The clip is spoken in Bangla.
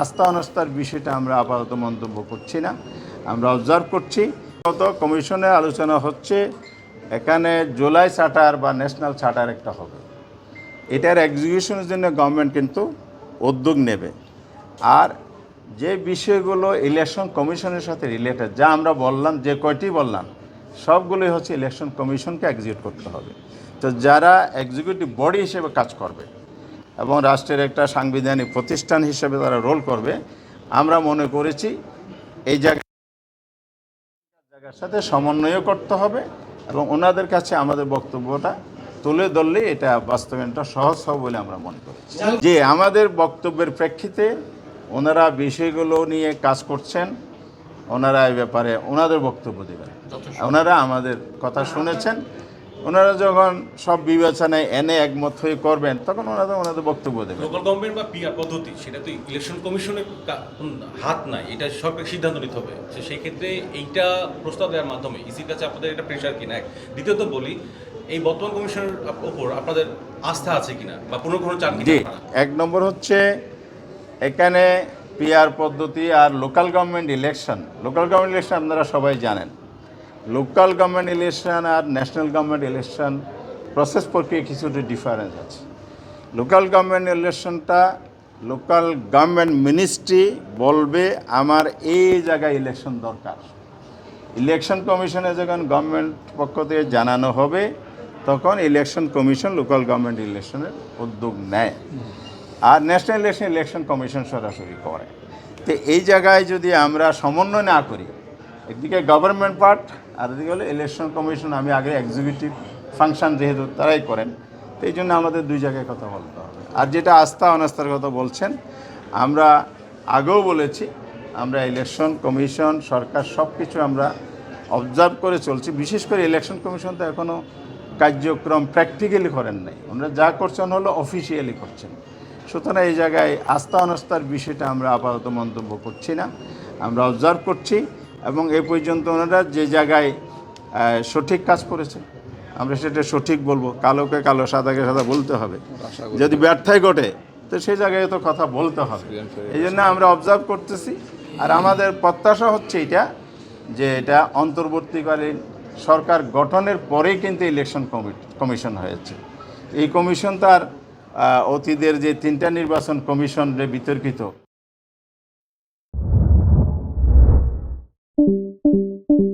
আস্থা অনাস্থার বিষয়টা আমরা আপাতত মন্তব্য করছি না। আমরা অবজার্ভ করছি। গত কমিশনে আলোচনা হচ্ছে, এখানে জুলাই চার্টার বা ন্যাশনাল চার্টার একটা হবে। এটার এক্সিকিউশনের জন্য গভর্নমেন্ট কিন্তু উদ্যোগ নেবে। আর যে বিষয়গুলো ইলেকশন কমিশনের সাথে রিলেটেড যা আমরা বললাম, যে কয়টি বললাম, সবগুলোই হচ্ছে ইলেকশন কমিশনকে এক্সিকিউট করতে হবে। তো যারা এক্সিকিউটিভ বডি হিসেবে কাজ করবে এবং রাষ্ট্রের একটা সাংবিধানিক প্রতিষ্ঠান হিসেবে তারা রোল করবে। আমরা মনে করেছি এই জায়গা জায়গার সাথে সমন্বয় করতে হবে এবং ওনাদের কাছে আমাদের বক্তব্যটা তুলে ধরলে এটা বাস্তবায়নটা সহজ হবে বলে আমরা মনে করি যে আমাদের বক্তব্যের প্রেক্ষিতে ওনারা বিষয়গুলো নিয়ে কাজ করছেন ওনারা এই ব্যাপারে ওনাদের বক্তব্য দেবেন। ওনারা আমাদের কথা শুনেছেন। ওনারা যখন সব বিবেচনায় এনে একমত হয়ে করবেন তখন ওনারা ওনাদের বক্তব্য দেবেন। লোকাল গভর্নমেন্ট বা পিআর পদ্ধতি সেটা তো ইলেকশন কমিশনের হাত নাই এটা সরকার সিদ্ধান্ত নিতে হবে। তো সেই ক্ষেত্রে এইটা প্রস্তাব দেওয়ার মাধ্যমে ইসির কাছে আপনাদের এটা প্রেশার কিনা এক। দ্বিতীয়ত বলি এই বর্তমান কমিশনের ওপর আপনাদের আস্থা আছে কিনা বা পুনর্গ্রহণ চান কিনা এক নম্বর হচ্ছে এখানে পিআর পদ্ধতি আর local government election. Local government election আপনারা সবাই জানেন। লোকাল গভর্নমেন্ট ইলেকশন আর ন্যাশনাল গভর্নমেন্ট ইলেকশন প্রসেস প্রক্রিয়া কিছুটা ডিফারেন্স আছে। লোকাল গভর্নমেন্ট ইলেকশনটা লোকাল গভর্নমেন্ট মিনিস্ট্রি বলবে, আমার এই জায়গায় ইলেকশন দরকার। ইলেকশন কমিশনে যখন গভর্নমেন্ট পক্ষ থেকে জানানো হবে, তখন ইলেকশন কমিশন লোকাল গভর্নমেন্ট ইলেকশনের উদ্যোগ নেয়। আর ন্যাশনাল ইলেকশন ইলেকশন কমিশন সরাসরি করে। তো এই জায়গায় যদি আমরা সমন্বয় না করি, একদিকে গভর্নমেন্ট পার্ট আর এদিকে হলো ইলেকশন কমিশন আমি আগে এক্সিকিউটিভ ফাংশন যেহেতু তারাই করেন, তো এই জন্য আমাদের দুই জায়গায় কথা বলতে হবে। আর যেটা আস্থা অনাস্থার কথা বলছেন, আমরা আগেও বলেছি, আমরা ইলেকশন কমিশন সরকার সব কিছু আমরা অবজার্ভ করে চলছি। বিশেষ করে ইলেকশন কমিশন তো এখনও কার্যক্রম প্র্যাকটিক্যালি করেন নাই। ওনারা যা করছেন হলো অফিসিয়ালি করছেন। সুতরাং এই জায়গায় আস্থা অনাস্থার বিষয়টা আমরা আপাতত মন্তব্য করছি না। আমরা অবজার্ভ করছি। এবং এ পর্যন্ত ওনারা যে জায়গায় সঠিক কাজ করেছে, আমরা সেটা সঠিক বলব। কালোকে কালো, সাদাকে সাদা বলতে হবে। যদি ব্যর্থায় ঘটে, তো সেই জায়গায় তো কথা বলতে হবে। এই জন্য আমরা অবজার্ভ করতেছি। আর আমাদের প্রত্যাশা হচ্ছে এটা, যে এটা অন্তর্বর্তীকালীন সরকার গঠনের পরেই কিন্তু ইলেকশন কমিশন হয়েছে। এই কমিশন তার অতীতের যে তিনটা নির্বাচন কমিশন যে বিতর্কিত